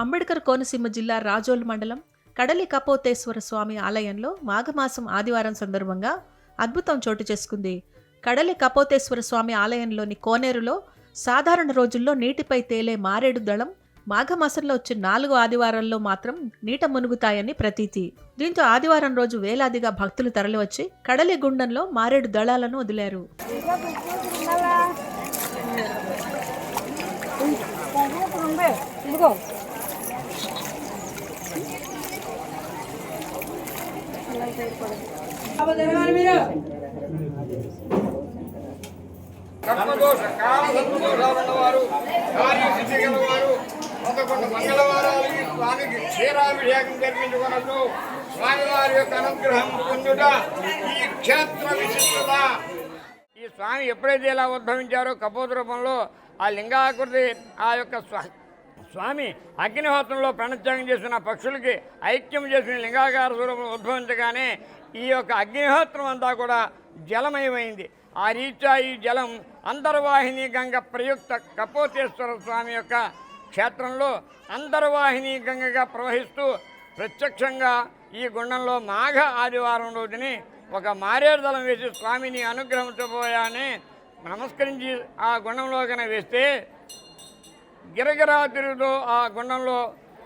అంబేద్కర్ కోనసీమ జిల్లా రాజోల్ మండలం కడలి కపోతేశ్వర స్వామి ఆలయంలో మాఘమాసం ఆదివారం సందర్భంగా అద్భుతం చోటు చేసుకుంది. కడలి కపోతేశ్వర స్వామి ఆలయంలోని కోనేరులో సాధారణ రోజుల్లో నీటిపై తేలే మారేడు దళం మాఘమాసంలో వచ్చే నాలుగు ఆదివారాల్లో మాత్రం నీట మునుగుతాయని ప్రతీతి. దీంతో ఆదివారం రోజు వేలాదిగా భక్తులు తరలివచ్చి కడలి గుండంలో మారేడు దళాలను వదిలారు. కర్మదోష కామదోషాలున్నవారు కార్యసిద్ధి గలవారు పదకొండు మంగళవారాలకి స్వామికి క్షీరాభిషేకం జరిపించుకున్నట్టు స్వామివారి యొక్క అనుగ్రహం పొందుట ఈ క్షేత్ర విశిష్టత ఈ స్వామి ఎప్పుడైతే ఇలా ఉద్భవించారో కపోత రూపంలో ఆ లింగాకృతి ఆ యొక్క స్వామి అగ్నిహోత్రంలో ప్రణత్యాగం చేసిన పక్షులకి ఐక్యం చేసిన లింగాకార స్వరూపం ఉద్భవించగానే ఈ యొక్క అగ్నిహోత్రం అంతా కూడా జలమయమైంది. ఆ రీత్యా ఈ జలం అంతర్వాహిని గంగ ప్రయుక్త కపోతేశ్వర స్వామి యొక్క క్షేత్రంలో అంతర్వాహిని గంగగా ప్రవహిస్తూ ప్రత్యక్షంగా ఈ గుండంలో మాఘ ఆదివారం రోజుని ఒక మారేడు వేసి స్వామిని అనుగ్రహించబోయాని నమస్కరించి ఆ గుండంలో కనుక వేస్తే గిరగిరా తిరుగుతూ ఆ గుండంలో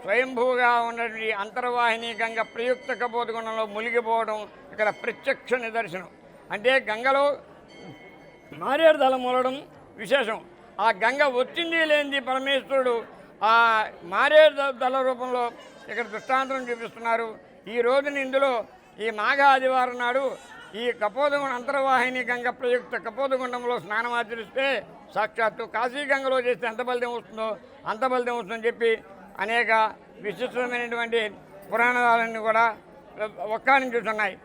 స్వయంభూగా ఉన్నటువంటి అంతర్వాహిని గంగ ప్రయుక్త కపోత గుండంలో మునిగిపోవడం ఇక్కడ ప్రత్యక్ష నిదర్శనం. అంటే గంగలో మారేడు దళం మూలడం విశేషం. ఆ గంగ వచ్చింది లేనిది పరమేశ్వరుడు ఆ మారేడు దళ రూపంలో ఇక్కడ దృష్టాంతం చూపిస్తున్నారు. ఈ రోజున ఇందులో ఈ మాఘ ఆదివారం నాడు ఈ కపోదగుండ అంతర్వాహిని గంగ ప్రయుక్త కపోదగుండంలో స్నానం ఆచరిస్తే సాక్షాత్తు కాశీ గంగలో చేస్తే ఎంత బలిదం వస్తుందో అంత బలిదం వస్తుందని చెప్పి అనేక విశిష్టమైనటువంటి పురాణాలన్నీ కూడా ఒక్కానించుతున్నాయి